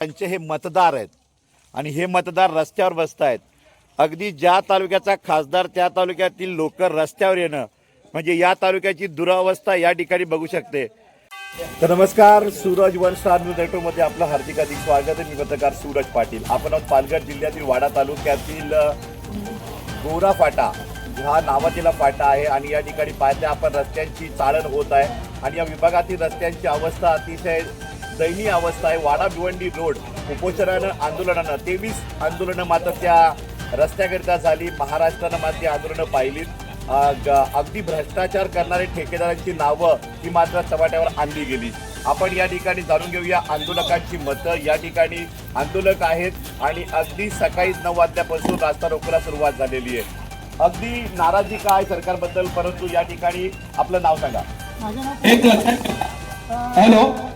त्यांचे हे मतदार आहेत. आणि हे मतदार रस्त्यावर बसत आहेत अगदी ज्या तालुक्याचा खासदार त्या तालुक्यातील लोक रस्त्यावर येणं म्हणजे या तालुक्याची दुरावस्था या ठिकाणी बघू शकते. तर नमस्कार सूरज वन स्टार न्यूज नेटवर्कमध्ये आपलं हार्दिक हार्दिक स्वागत आहे. मी पत्रकार सूरज पाटील. आपण आहोत पालघर जिल्ह्यातील वाडा तालुक्यातील गोरा फाटा हा नावातीला फाटा आहे आणि या ठिकाणी पाहते आपण रस्त्यांची चाळण होत आहे. आणि या विभागातील रस्त्यांची अवस्था अतिशय दयनीय अवस्था आहे. वाडा भिवंडी रोड. उपोषणानं आंदोलनानं तेवीस आंदोलनं मात्र त्या रस्त्याकरिता झाली. महाराष्ट्रानं मात्र आंदोलनं पाहिलीत. अगदी भ्रष्टाचार करणारे ठेकेदारांची नावं ही मात्र चव्हाट्यावर आणली गेली. आपण या ठिकाणी जाणून घेऊया आंदोलकांची मतं. या ठिकाणी आंदोलक आहेत आणि अगदी सकाळी नऊ वाजल्यापासून रास्ता रोकोला सुरुवात झालेली आहे. अगदी नाराजी काय सरकारबद्दल? परंतु या ठिकाणी आपलं नाव सांगा. हॅलो.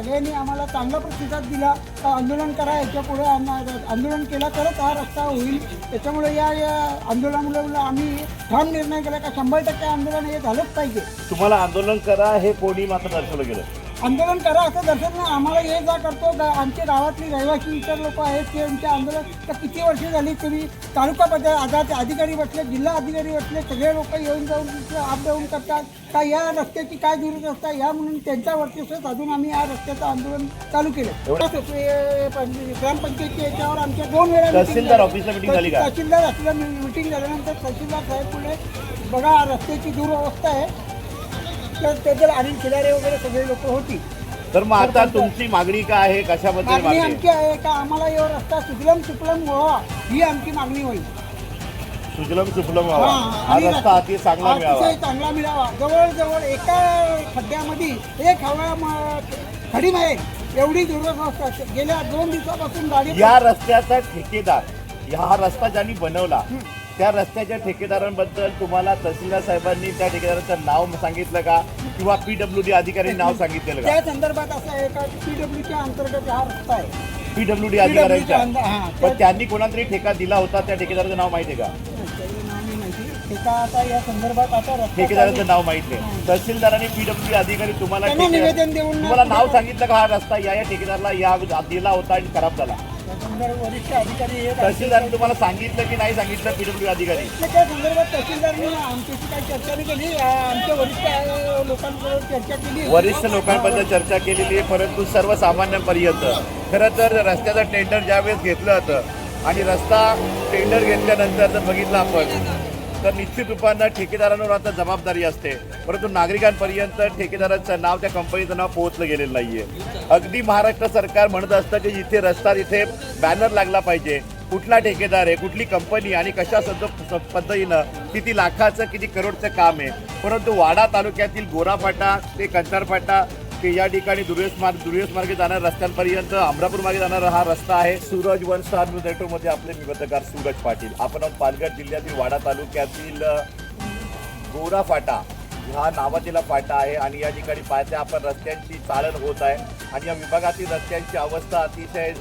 सगळ्यांनी आम्हाला चांगला प्रतिसाद दिला. तर आंदोलन करा याच्यापुढे आंदोलन केलं तरच हा रस्ता होईल. त्याच्यामुळे या या आंदोलनामुळे आम्ही ठाम निर्णय केला का शंभर टक्के आंदोलन हे झालंच पाहिजे. तुम्हाला आंदोलन करा हे कोणी मात्र दर्शवलं गेलं. आंदोलन करा असं दर्शक नाही. आम्हाला हे जा करतो. गा- आमच्या गावातली रहिवासी इतर लोक आहेत ते आमचे आंदोलन तर किती वर्ष झाली तुम्ही तालुका आधाचे अधिकारी बसले जिल्हा अधिकारी बसले सगळे लोक येऊन जाऊन तिथे आप डाऊन करतात. का या रस्त्याची काय दुरुस्त या म्हणून त्यांच्या वर्चस्व साधून आम्ही या रस्त्याचं आंदोलन चालू केलं. ग्रामपंचायतच्या याच्यावर आमच्या दोन वेळा तहसीलदार. ऑफिसला झाली? तहसीलदार ऑफिसला मिटिंग झाल्यानंतर तहसीलदार साहेब पुढे बघा रस्त्याची दुरवस्था आहे. तर त्याच्यात आणि खिलारे वगैरे सगळे लोक होती. तर मग आता तुमची मागणी काय आहे? कशाबद्दल मागणी? आमची आहे का आम्हाला यो रस्ता सुजलम सुफलम व्हावा ही आमची मागणी होईल. सुजलम सुफलम व्हावा. हा, हा आणि रस्ता अति चांगला मिळावा. अतिशय चांगला मिळावा. जवळजवळ एका खड्ड्यामध्ये एक हवा म- खडी आहे एवढी दुरवस्था असते. गेल्या दोन दिवसापासून गाडी या रस्त्याचा ठेकेदार हा रस्ता ज्यांनी बनवला त्या रस्त्याच्या ठेकेदारांबद्दल तुम्हाला तहसीलदार साहेबांनी त्या ठेकेदाराचं नाव सांगितलं का? किंवा पीडब्ल्यू डी अधिकाऱ्यांनी नाव सांगितलेलं का? त्या संदर्भात असं आहे का पीडब्ल्यूच्या अंतर्गत हा रस्ता आहे? पीडब्ल्यू डी अधिकाऱ्यांच्या पण त्या- त्यांनी कोणाला तरी ठेका दिला होता त्या ठेकेदाराचं नाव माहिती आहे का? त्याचं नाव नाही माहिती. एका आता या संदर्भात आता रस्ता ठेकेदाराचं नाव माहिती आहे. तहसीलदारांनी पीडब्ल्यू अधिकारी तुम्हाला त्यांना निवेदन देऊन तुम्हाला नाव सांगितलं का हा रस्ता? या या ठेकेदारला या दिला होता आणि खराब झाला. वरिष्ठ अधिकारी तहसीलदारांनी तुम्हाला सांगितलं की नाही सांगितलं? पीडब्ल्यू अधिकारी. त्या संदर्भात तहसीलदारनी आमच्याशी काही चर्चा नाही केली. आमच्या वरिष्ठ लोकांबरोबर चर्चा केली. वरिष्ठ लोकांबद्दल चर्चा केलेली आहे परंतु सर्वसामान्यांपर्यंत खरं तर रस्त्याचं टेंडर ज्यावेळेस घेतलं होतं आणि रस्ता टेंडर घेतल्यानंतर जर बघितलं आपण. तर निश्चित रूपानं ठेकेदारांवर आता जबाबदारी असते. परंतु नागरिकांपर्यंत ठेकेदाराचं नाव त्या कंपनीचं नाव पोहोचलं गेलेलं नाही आहे अगदी महाराष्ट्र सरकार म्हणत असतं की जिथे रस्ता तिथे बॅनर लागला पाहिजे. कुठला ठेकेदार आहे कुठली कंपनी आणि कशा सद पद्धतीनं किती लाखाचं किती करोडचं काम आहे. परंतु वाडा तालुक्यातील गोराफाटा ते कंचारफाटा की या ठिकाणी दुर्वेस मार्ग दुर्वेस मार्गे जाणाऱ्या रस्त्यांपर्यंत अमरापूर मार्गे जाणारा हा रस्ता आहे. सूरज वन स्टार न्यूज नेटवर्कमध्ये आपले निबंधकार सूरज पाटील. आपण पालघर जिल्ह्यातील वाडा तालुक्यातील गोरा फाटा हा नावातीला फाटा आहे आणि या ठिकाणी पाहते आपण रस्त्यांची चालन होत आहे. आणि या विभागातील रस्त्यांची अवस्था अतिशय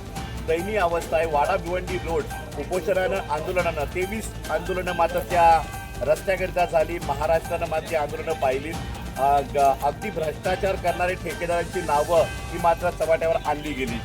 दयनीय अवस्था आहे. वाडा भिवंडी रोड उपोषणानं आंदोलनानं तेवीस आंदोलनं मात्र त्या रस्त्याकरिता झाली. महाराष्ट्रानं मात्र ती आंदोलनं पाहिली. अगदी भ्रष्टाचार करणारे ठेकेदारांची नावं ही मात्र चव्हाट्यावर आणली गेली.